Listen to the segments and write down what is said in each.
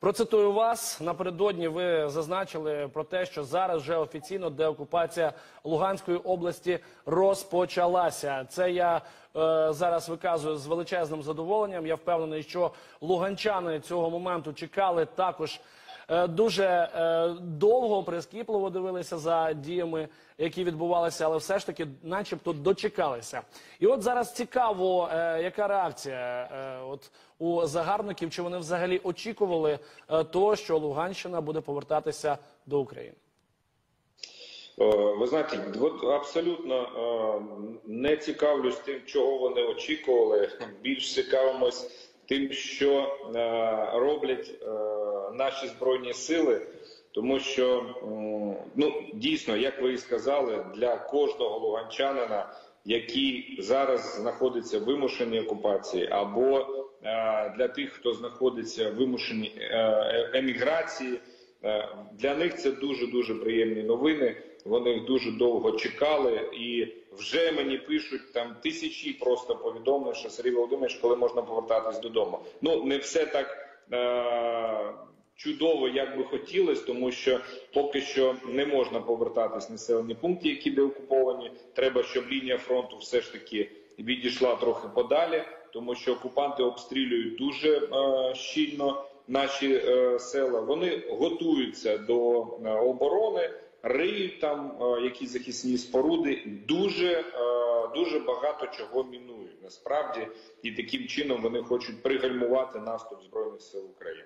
Процитую вас напередодні. Ви зазначили про те, що зараз вже офіційно деокупація Луганської області розпочалася. Це я е, зараз виказую з величезним задоволенням. Я впевнений, що луганчани цього моменту чекали також. Е, Дуже е, довго прискіпливо дивилися за діями, які відбувалися, але все ж таки, начебто, дочекалися. І от зараз цікаво, е, яка реакція от у загарбників, чи вони взагалі очікували того, що Луганщина буде повертатися до України. Ви знаєте, абсолютно не цікавлюсь тим, чого вони очікували. Більш цікавимось тим, що роблять наші збройні сили, тому що ну дійсно, як ви і сказали, для кожного луганчанина, який зараз знаходиться в вимушеній окупації, або е, для тих, хто знаходиться в вимушеній е, еміграції. Е, Для них це дуже дуже приємні новини. Вони їх дуже довго чекали, і вже мені пишуть там тисячі просто повідомлень, що Сергій Володимирович, коли можна повертатись додому. Ну не все так чудово, як би хотілося, тому що поки що не можна повертатись в населені пункти, які деокуповані. Треба, щоб лінія фронту все ж таки відійшла трохи подалі, тому що окупанти обстрілюють дуже е- щільно наші е, села. Вони готуються до е, оборони, риють там е, якісь захисні споруди. Дуже е, дуже багато чого мінують насправді, і таким чином вони хочуть пригальмувати наступ збройних сил України.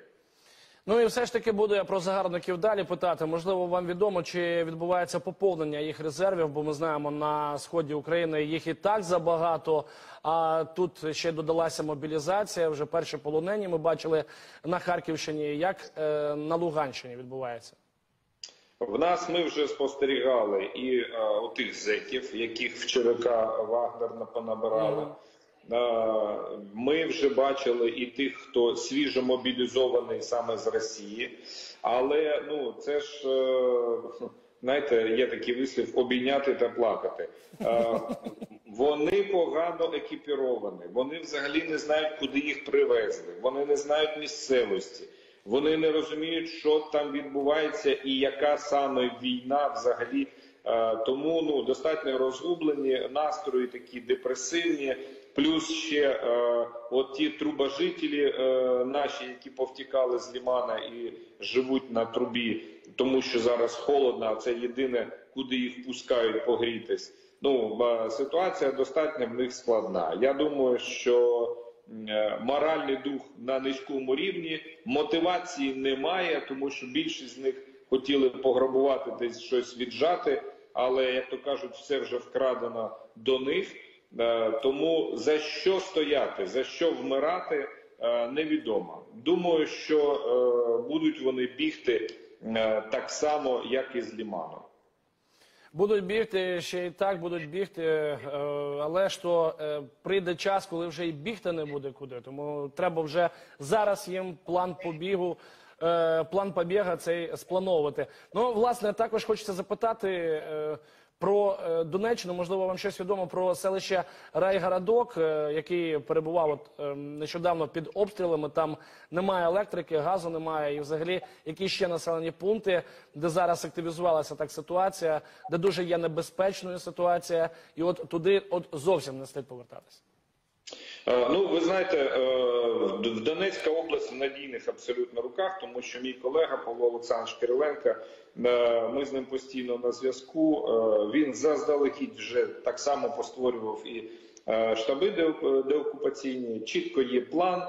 Ну і все ж таки буду я про загарбників далі питати. Можливо, вам відомо, чи відбувається поповнення їх резервів, бо ми знаємо, на сході України їх і так забагато. А тут ще додалася мобілізація. Вже перші полонені ми бачили на Харківщині. Як е, на Луганщині відбувається? В нас ми вже спостерігали і е, отих зеків, яких в ЧВК Вагнер понабирали. Е, Ми вже бачили і тих, хто свіжо мобілізований саме з Росії. Але ну це ж е, знаєте, є такий вислів обійняти та плакати. Е, Вони погано екіпіровані, вони взагалі не знають, куди їх привезли, вони не знають місцевості. Вони не розуміють, що там відбувається і яка саме війна взагалі. Е, Тому ну достатньо розгублені настрої, такі депресивні. Плюс ще е, от ті трубожителі е, наші, які повтікали з лімана і живуть на трубі, тому що зараз холодно, а це єдине, куди їх пускають погрітись. Ну ситуація достатньо в них складна. Я думаю, що моральний дух на низькому рівні, мотивації немає, тому що більшість з них хотіли пограбувати десь щось віджати, але як то кажуть, все вже вкрадено до них. Е, Тому за що стояти, за що вмирати, е, невідомо. Думаю, що е, будуть вони бігти е, так само, як і з Ліману. Будуть бігти ще і так, будуть бігти, е, але ж то е, прийде час, коли вже і бігти не буде куди. Тому треба вже зараз їм план побігу, е, план побіга цей сплановувати. Ну, власне, також хочеться запитати. Про е, Донеччину, можливо, вам щось відомо про селище Райгородок, е, який перебував от, е, нещодавно під обстрілами. Там немає електрики, газу немає. І взагалі, які ще населені пункти, де зараз активізувалася так ситуація, де дуже є небезпечною ситуація, і от туди от зовсім не слід повертатися. Е, Ну, ви знаєте, е, в Донецька область в надійних абсолютно руках, тому що мій колега Павло Олександрович Кириленко, е, ми з ним постійно на зв'язку. Він заздалегідь вже так само постворював і штаби деокупаційні. Чітко є план,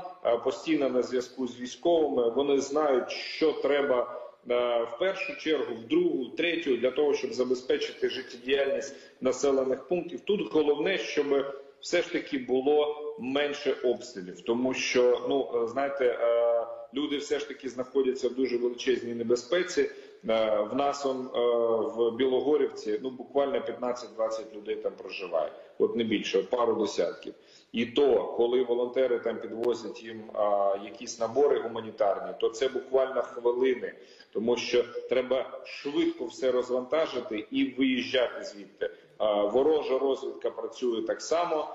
постійно на зв'язку з військовими. Вони знають, що треба. В першу чергу, в другу, в третю, для того, щоб забезпечити життєдіяльність населених пунктів. Тут головне, щоб все ж таки було менше обстрілів, тому що ну е, знаєте, е, люди все ж таки знаходяться в дуже величезній небезпеці. Е, В нас он в Білогорівці ну буквально 15-20 людей там проживає, от не більше, пару десятків. І то, коли волонтери там підвозять їм а, якісь набори гуманітарні, то це буквально хвилини, тому що треба швидко все розвантажити і виїжджати звідти. Ворожа розвідка працює так само.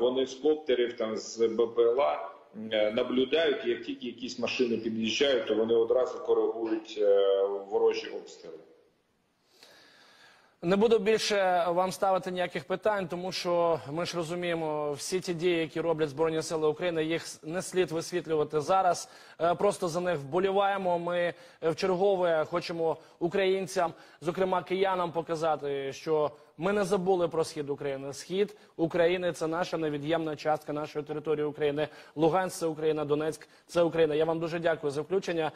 Вони з коптерів там з БПЛА е, наблюдають. Як тільки якісь машини під'їжджають, то вони одразу коригують е, ворожі обстріли. Не буду більше вам ставити ніяких питань, тому що ми ж розуміємо, всі ті дії, які роблять Збройні Сили України, їх не слід висвітлювати зараз. Е, Просто за них вболіваємо. Ми е, вчергове хочемо українцям, зокрема киянам, показати, що ми не забули про схід України. Схід України це наша невід'ємна частка нашої території України. Луганськ це Україна, Донецьк це Україна. Я вам дуже дякую за включення.